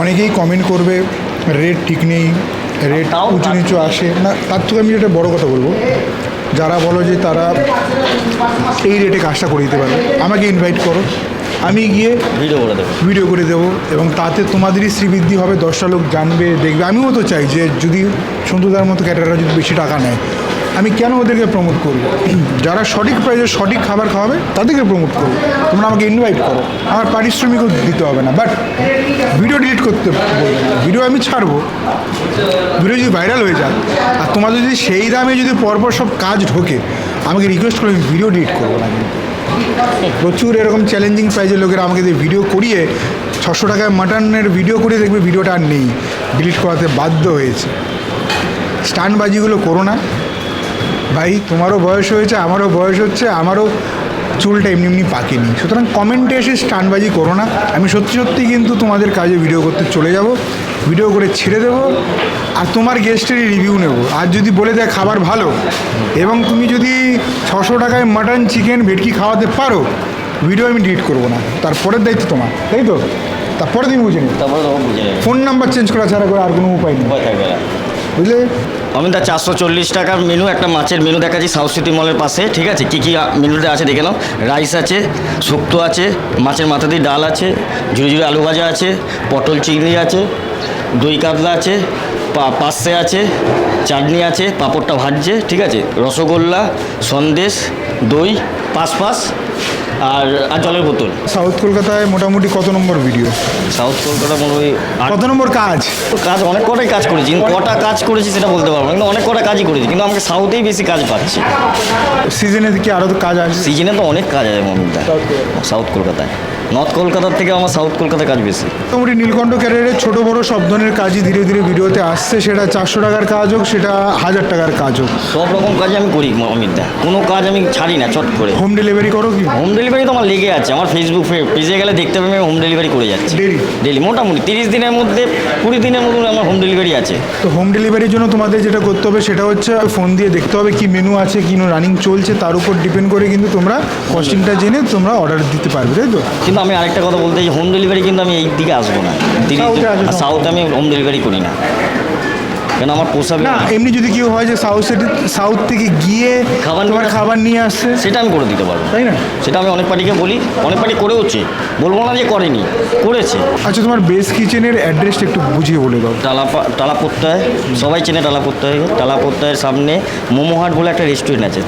অনেকেই কমেন্ট করবে রেট ঠিক নেই রেট উঁচু নিচু আসে। না তার থেকে আমি একটা বড় কথা বলব যারা বলো যে তারা এই রেটে কাজটা করে দিতে পারে আমাকে ইনভাইট করো। আমি গিয়ে ভিডিও করে দেবো। ভিডিও করে দেবো এবং তাতে তোমাদেরই শ্রীবৃদ্ধি হবে দশটা লোক জানবে দেখবে। আমিও তো চাই যে যদি সন্তুদার মতো ক্যাটাররা যদি বেশি টাকা নেয় আমি কেন ওদেরকে প্রমোট করব যারা সঠিক প্রাইজে সঠিক খাবার খাওয়াবে, তাদেরকে প্রমোট করব তোমরা আমাকে ইনভাইট করো। আমার পারিশ্রমিকও দিতে হবে না। বাট ভিডিও ডিলিট করতে ভিডিও আমি ছাড়বো। ভিডিও যদি ভাইরাল হয়ে যায়, আর তোমাদের যদি সেই দামে যদি পরপর সব কাজ ঢোকে, আমাকে রিকোয়েস্ট করে ভিডিও ডিলিট করব না। প্রচুর এরকম চ্যালেঞ্জিং প্রাইজের লোকেরা আমাকে দিয়ে ভিডিও করিয়ে, ছশো টাকায় মাটনের ভিডিও করিয়ে দেখবে ভিডিওটা আর নেই। ডিলিট করাতে বাধ্য হয়েছে। স্টানবাজিগুলো করো না। ভাই তোমারও বয়স হয়েছে আমারও বয়স হচ্ছে আমারও চুলটা এমনি এমনি পাকেনি সুতরাং কমেন্টে এসে স্টানবাজি করো না। আমি সত্যি সত্যি কিন্তু তোমাদের কাজে ভিডিও করতে চলে যাব ভিডিও করে ছেড়ে দেবো আর তোমার গেস্টেরই রিভিউ নেব। আর যদি বলে দেয় খাবার ভালো এবং তুমি যদি ছশো টাকায় মাটন চিকেন ভেটকি খাওয়াতে পারো ভিডিও আমি ডিলিট করব না। তারপরের দায়িত্ব তোমার তাই তো? তারপরে তুমি বুঝে নেবে। ফোন নাম্বার চেঞ্জ করা ছাড়া করে আর কোনো উপায় নেই বুঝলে? আমি তার চারশো চল্লিশ টাকার মেনু একটা মাছের মেনু দেখাচ্ছি সাউথ সিটি মলের পাশে, ঠিক আছে? কী কী মেনুতে আছে দেখে নাও। রাইস আছে, শুক্তো আছে, মাছের মাথা দিয়ে ডাল আছে ঝুড়ি ঝুড়ি আলু ভাজা আছে, পটল চিংড়ি আছে, দই কাতলা আছে, পা- পার্সে আছে, চাটনি আছে, পাঁপড়টা ভাজছে, ঠিক আছে? রসগোল্লা, সন্দেশ, দই পাঁচ পাঁচ আর আর জলের বোতল সাউথ কলকাতায় মোটামুটি কত নম্বর ভিডিও? সাউথ কলকাতা মনে হয় আট কত নম্বর কাজ? কাজ অনেক কটাই কাজ করেছি কিন্তু কটা কাজ করেছি সেটা বলতে পারব না কিন্তু অনেক কটা কাজই করেছি কিন্তু আমাকে সাউথেই বেশি কাজ পাচ্ছি। সিজনে কি আরও তো কাজ আছে সিজনে তো অনেক কাজ আছে মমিতা সাউথ কলকাতায়। নর্থ কলকাতার থেকে আমার সাউথ কলকাতায় কাজ বেশি। মোটামুটি নীলকণ্ঠ ক্যারিয়ারের ছোট বড় সব ধরনের কাজই ধীরে ধীরে ভিডিওতে আসছে। সেটা চারশো টাকার কাজ হোক সেটা হাজার টাকার কাজ হোক। সব রকম কাজ আমি করি অমিতদা কোনো কাজ আমি ছাড়ি না চট করে। হোম ডেলিভারি করো কি? হোম ডেলিভারি তো আমার লেগে আছে আমার ফেসবুক পেজে গেলে দেখতে পাবে আমি হোম ডেলিভারি করে যাচ্ছি। ডেলি ডেলি মোটামুটি তিরিশ দিনের মধ্যে কুড়ি দিনের মধ্যে আমার হোম ডেলিভারি আছে। তো হোম ডেলিভারির জন্য তোমাদের যেটা করতে হবে সেটা হচ্ছে ফোন দিয়ে দেখতে হবে কি মেনু আছে কি রানিং চলছে তার উপর ডিপেন্ড করে কিন্তু তোমরা কস্টিংটা জেনে তোমরা অর্ডার দিতে পারবে তাই তো? কিন্তু আমি আরেকটা কথা বলতে চাই হোম ডেলিভারি কিন্তু আমি এই দিকে আসব না। সাউথ আমি হোম ডেলিভারি করি না কেন আমার পোষাবে না এমনি যদি কেউ হয় যে সাউথ সিটি সাউথ থেকে গিয়ে খাবার তোমার খাবার নিয়ে আসছে সেটা আমি করে দিতে পারব। তাই না? সেটা আমি অনেক পার্টিকে বলি অনেক পার্টি করেওছে। বলব না যে করেনি করেছে। আচ্ছা তোমার বেস কিচেনের অ্যাড্রেসটা একটু বুঝিয়ে বলে দাও। টালা টালা প্রত্যয় সবাই চেনে টালা প্রত্যয় টালা প্রত্যয়ের সামনে মোমোহাট বলে একটা রেস্টুরেন্ট আছে।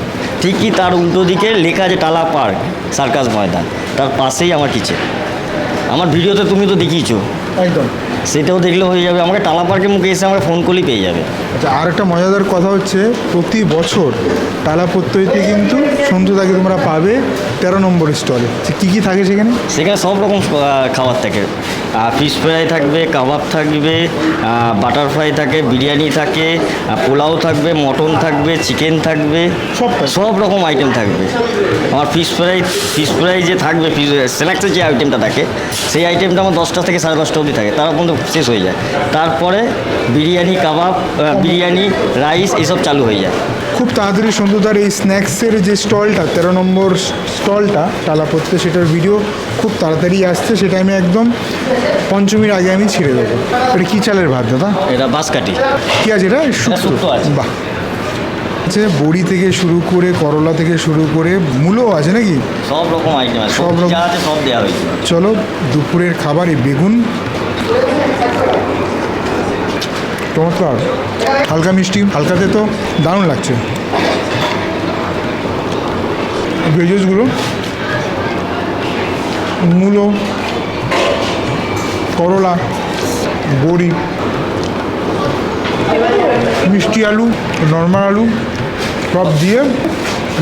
ঠিকই তার উল্টো দিকে লেখা আছে টালা পার্ক সার্কাস ময়দান। তার পাশেই আমার কিচেন আমার ভিডিওতে তুমি তো দেখিয়েছো। একদম। সেটাও দেখলে হয়ে যাবে। আমাকে টালা পার্কের মুখে এসে আমরা ফোন করলেই পেয়ে যাবে। আচ্ছা আর একটা মজাদার কথা হচ্ছে প্রতি বছর টালা প্রত্যয়তে কিন্তু সন্তুদাকে তোমরা পাবে তেরো নম্বর স্টলে কী কী থাকে সেখানে? সেখানে সব রকম খাবার থাকে। ফিশ ফ্রাই থাকবে কাবাব থাকবে বাটার ফ্রাই থাকে বিরিয়ানি থাকে পোলাও থাকবে মটন থাকবে চিকেন থাকবে সব সব রকম আইটেম থাকবে। আমার ফিশ ফ্রাই ফিশ ফ্রাই যে থাকবে ফিশ স্ন্যাক্সের যে আইটেমটা থাকে সেই আইটেমটা আমার দশটা থেকে সাড়ে দশটা অবধি থাকে তার পর্যন্ত শেষ হয়ে যায়। তারপরে বিরিয়ানি কাবাব বিরিয়ানি রাইস এসব চালু হয়ে যায়। খুব তাড়াতাড়ি সন্তুদার এই স্ন্যাক্সের যে স্টলটা তেরো নম্বর স্টলটা টালা প্রত্যয় সেটার ভিডিও খুব তাড়াতাড়ি আসছে সেটা আমি একদম পঞ্চমীর আগে আমি ছেড়ে দেবো। এটা কী চালের ভাত দাদা? এটা বাঁশকাঠি। কী আছে এটা? শুক্তো। বাহ। আছে বড়ি থেকে শুরু করে করলা থেকে শুরু করে মূলও আছে নাকি? সব রকম আইটেম আছে। সব রকম- সব দেওয়া হয়েছে। চলো দুপুরের খাবার বেগুন চমৎকার হালকা মিষ্টি হালকাতে তো দারুণ লাগছে। ভেজেসগুলো মূলো করলা, বড়ি, মিষ্টি আলু, নর্মাল আলু সব দিয়ে,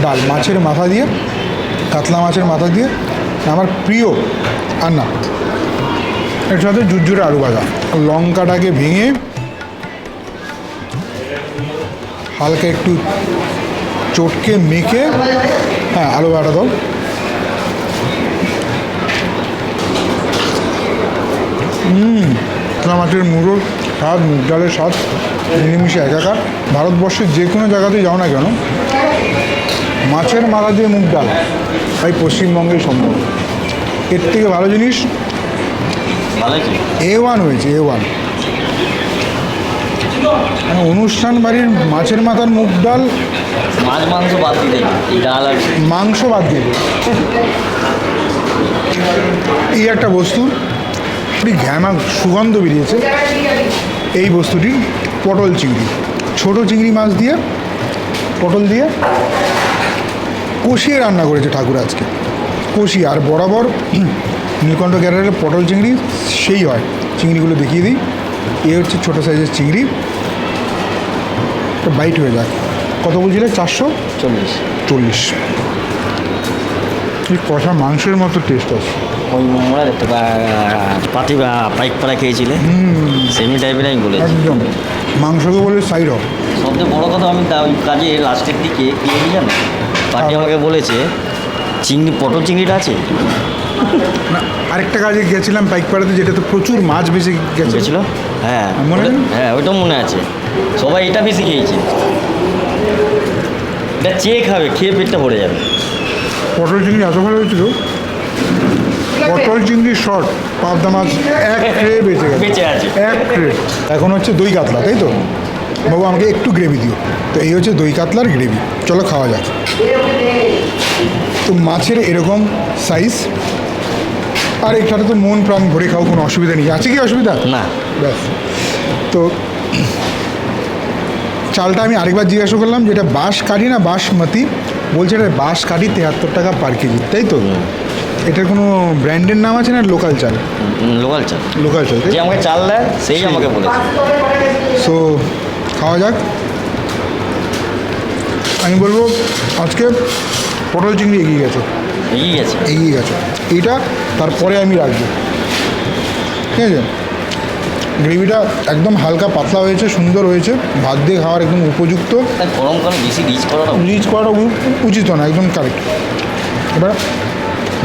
ডাল মাছের মাথা দিয়ে, কাতলা মাছের মাথা দিয়ে, আমার প্রিয় আন্না। এর সাথে জুজুরে আলু ভাজা। লঙ্কাটাকে ভেঙে হালকা একটু চটকে মেখে হ্যাঁ আলু ভাজা দাও। হুম মাছের মুড়ো স্বাদ মুগ ডালের স্বাদ মিলেমিশে একাকার। ভারতবর্ষের যে কোনো জায়গাতেই যাও না কেন মাছের মাথা দিয়ে মুগ ডাল তাই পশ্চিমবঙ্গেই সম্ভব। এর থেকে ভালো জিনিস এ ওয়ান হয়েছে এ ওয়ান মানে অনুষ্ঠান বাড়ির মাছের মাথার মুগ ডাল মাছ মাংস বাদ দিয়ে ডাল আর মাংস বাদ দিয়ে। এই একটা বস্তু একটি ঘ্যামা সুগন্ধ বেরিয়েছে এই বস্তুটি পটল চিংড়ি। ছোট চিংড়ি মাছ দিয়ে পটল দিয়ে কষিয়ে রান্না করেছে ঠাকুর আজকে। কষিয়ে আর বরাবর নীলকণ্ঠ ক্যারেটের পটল চিংড়ি সেই হয়। চিংড়িগুলো দেখিয়ে দিই। এ হচ্ছে ছোটো সাইজের চিংড়ি। একটা বাইট হয়ে যায় কত বলছিলে? চারশো? চল্লিশ। চল্লিশ। কষা মাংসের মতো টেস্ট আছে ওই মোমরা দেখতে পাতি বা পাইক পাড়া খেয়েছিলে? সেমি টাইপের আমি বলেছি। একদম। মাংসকে বলে সাইড অফ সবচেয়ে বড় কথা আমি ওই কাজে লাস্টের দিকে কি জানো পার্টি আমাকে বলেছে চিংড়ি পটল চিংড়িটা আছে? আরেকটা কাজে গেছিলাম পাইকপাড়াতে যেটাতে প্রচুর মাছ গেছে। গেছিল হ্যাঁ। মনে হ্যাঁ ওইটাও মনে আছে। সবাই এটা বেশি খেয়েছে। এটা চেয়ে খাবে খেয়ে পেটটা ভরে যাবে। পটল চিংড়ি এত ভালো হয়েছিল? পটল চিংড়ি শর্ট পাবদা মাছ এক ট্রে বেঁচে গেছে। এক ট্রে এখন হচ্ছে দই কাতলা তাই তো? বাবু আমাকে একটু গ্রেভি দিও। তো এই হচ্ছে দই কাতলার গ্রেভি চলো খাওয়া যাক। তো মাছের এরকম সাইজ আর এখানে তো মন প্রাণ ভরে খাও কোনো অসুবিধা নেই। আছে কি অসুবিধা? না। ব্যাস। তো চালটা আমি আরেকবার জিজ্ঞাসা করলাম যেটা বাঁশ কাঠি না বাসমতি বলছে এটা বাঁশ কাঠি তেহাত্তর টাকা পার কেজি তাই তো? এটার কোনো ব্র্যান্ডের নাম আছে না লোকাল চাল? লোকাল চাল। লোকাল চাল যে আমাকে চাল দেয় সেই আমাকে বলে সো খাওয়া যাক। আমি বলব আজকে পটল চিংড়ি এগিয়ে গেছে। এগিয়ে গেছে। এগিয়ে গেছে। এইটা তারপরে আমি রাখব। ঠিক আছে? গ্রেভিটা একদম হালকা পাতলা হয়েছে সুন্দর হয়েছে। ভাত দিয়ে খাওয়ার একদম উপযুক্ত। গরমকালে বেশি রিচ করাটা রিচ করাটা উচিত না একদম কারেক্ট এবার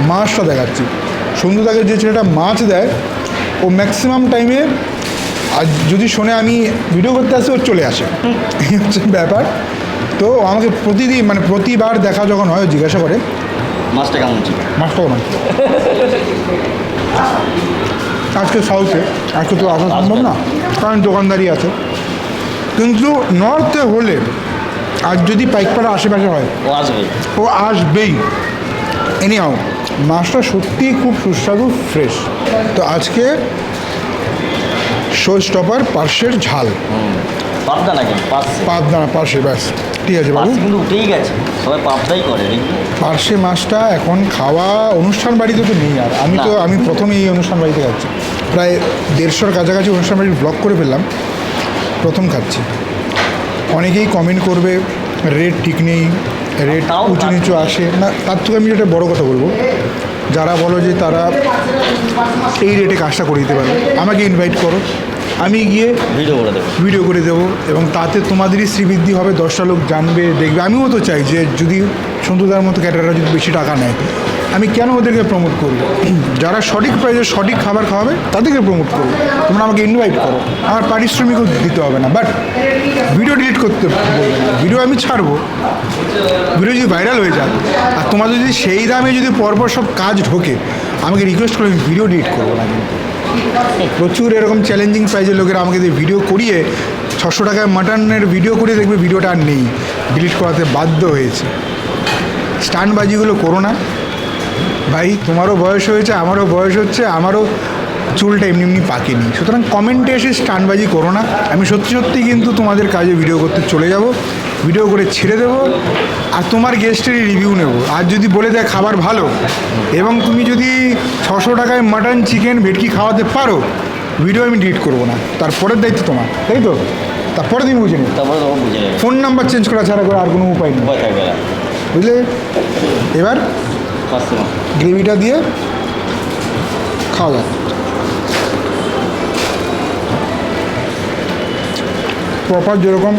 মাছটা দেখাচ্ছি। সন্ধ্যুদাকে যে ছেলেটা মাছ দেয় ও ম্যাক্সিমাম টাইমে আর যদি শোনে আমি ভিডিও করতে আসি ও চলে আসে। এই হচ্ছে ব্যাপার। তো আমাকে প্রতিদিন মানে প্রতিবার দেখা যখন হয় জিজ্ঞাসা করে মাছটা কেমন ছিল? মাছটা কেমন? আজকে সাউথে আজকে তো আসা সম্ভব না কারণ দোকানদারি আছে। কিন্তু নর্থে হলে আর যদি পাইকপাড়া আশেপাশে হয় ও আসবে ও আসবেই। মাছটা সত্যিই খুব সুস্বাদু ফ্রেশ তো আজকে শো স্টপার পার্শ্বের ঝাল। পাবদা নাকি? পার্শ্বে। ব্যাস। ঠিক আছে বাবু। কিন্তু উঠেই গেছে। সবাই পাবদাই করে পার্শ্বে মাছটা এখন খাওয়া অনুষ্ঠান বাড়িতে তো নেই আর। আমি তো আমি প্রথমে এই অনুষ্ঠান বাড়িতে খাচ্ছি। প্রায় দেড়শোর কাছাকাছি অনুষ্ঠান বাড়ির ব্লগ করে ফেললাম। প্রথম খাচ্ছি। অনেকেই কমেন্ট করবে রেট ঠিক নেই। রেট উঁচু নিচু আসে। না তার থেকে আমি যেটা বড় কথা বলব যারা বলো যে তারা এই রেটে কাজটা করে দিতে পারে আমাকে ইনভাইট করো। আমি গিয়ে ভিডিও করে দেবো। ভিডিও করে দেবো এবং তাতে তোমাদেরই শ্রীবৃদ্ধি হবে দশটা লোক জানবে দেখবে। আমিও তো চাই যে যদি সন্তুদার মতো ক্যাটাররা যদি বেশি টাকা নেয় আমি কেন ওদেরকে প্রমোট করব যারা সঠিক প্রাইজে সঠিক খাবার খাওয়াবে, তাদেরকে প্রমোট করব। তোমরা আমাকে ইনভাইট করো। আমার পারিশ্রমিকও দিতে হবে না। বাট ভিডিও ডিলিট করতে ভিডিও আমি ছাড়বো। ভিডিও যদি ভাইরাল হয়ে যায়, আর তোমাদের যদি সেই দামে যদি পরপর সব কাজ ঢোকে, আমাকে রিকোয়েস্ট করে ভিডিও ডিলিট করব না কিন্তু। প্রচুর এরকম চ্যালেঞ্জিং প্রাইজের লোকেরা আমাকে দিয়ে ভিডিও করিয়ে, ছশো টাকায় মাটনের ভিডিও করিয়ে দেখবে ভিডিওটা আর নেই। ডিলিট করাতে বাধ্য হয়েছে। স্টান্টবাজিগুলো করো না। ভাই তোমারও বয়স হয়েছে আমারও বয়স হচ্ছে আমারও চুলটা এমনি এমনি পাকেনি সুতরাং কমেন্টে এসে স্টানবাজি করো না। আমি সত্যি সত্যি কিন্তু তোমাদের কাজে ভিডিও করতে চলে যাব ভিডিও করে ছেড়ে দেবো আর তোমার গেস্টেরই রিভিউ নেব। আর যদি বলে দেয় খাবার ভালো এবং তুমি যদি ছশো টাকায় মাটন চিকেন ভেটকি খাওয়াতে পারো ভিডিও আমি ডিলিট করব না। তারপরের দায়িত্ব তোমার তাই তো? তারপরে তুমি বুঝে তারপরে নেবে। ফোন নাম্বার চেঞ্জ করা ছাড়া করে আর কোনো উপায় নেই বুঝলে? এবার গ্রেভিটা দিয়ে খাওয়া যাক প্রপার যেরকম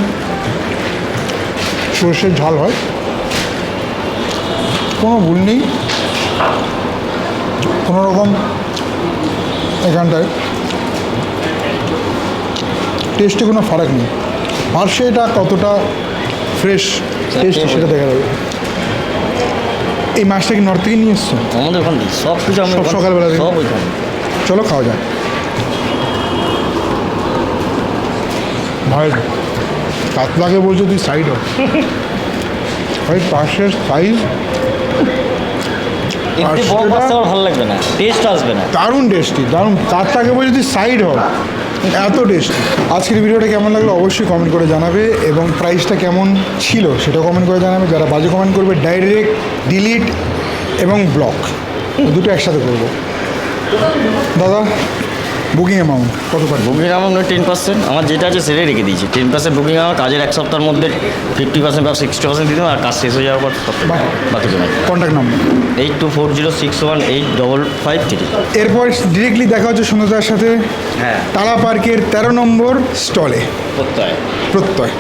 সর্ষের ঝাল হয় কোনো ভুল নেই। কোনোরকম এখানটায় টেস্টে কোনো ফারাক নেই। পার্শ্বে এটা কতটা ফ্রেশ টেস্ট সেটা দেখা যাবে। এই মাছটা কি নর্থ থেকে নিয়ে এসছো? আমাদের ওখান থেকে সব কিছু আমরা সব সকালবেলা থেকে? সব ওইখানে। চলো খাওয়া যাক। ভাই কাতলাকে বলছো তুই সাইড হ। ভাই পাশের সাইজ একটু বড় ভালো লাগবে না টেস্ট আসবে না। দারুণ টেস্টি দারুণ। কাতলাকে বলছি তুই সাইড হ। এত টেস্ট আজকের ভিডিওটা কেমন লাগল অবশ্যই কমেন্ট করে জানাবে এবং প্রাইসটা কেমন ছিল সেটা কমেন্ট করে জানাবে। যারা বাজে কমেন্ট করবে ডাইরেক্ট ডিলিট এবং ব্লক দুটো একসাথে করব। দাদা? বুকিং অ্যামাউন্ট কত পারে বুকিং অ্যামাউন্ট টেন পার্সেন্ট আমার যেটা আছে সেটাই রেখে দিয়েছি। টেন পার্সেন্ট বুকিং আমার কাজের এক সপ্তাহের মধ্যে ফিফটি পার্সেন্ট বা সিক্সটি পার্সেন্ট দিতে আর কাজ শেষ হয়ে যাওয়ার পর। বাকি contact number eight two four zero six one eight double five three এরপর ডিরেক্টলি দেখা হচ্ছে সুন্দরদার সাথে। হ্যাঁ। তারা পার্কের তেরো নম্বর স্টলে। প্রত্যয়। প্রত্যয়।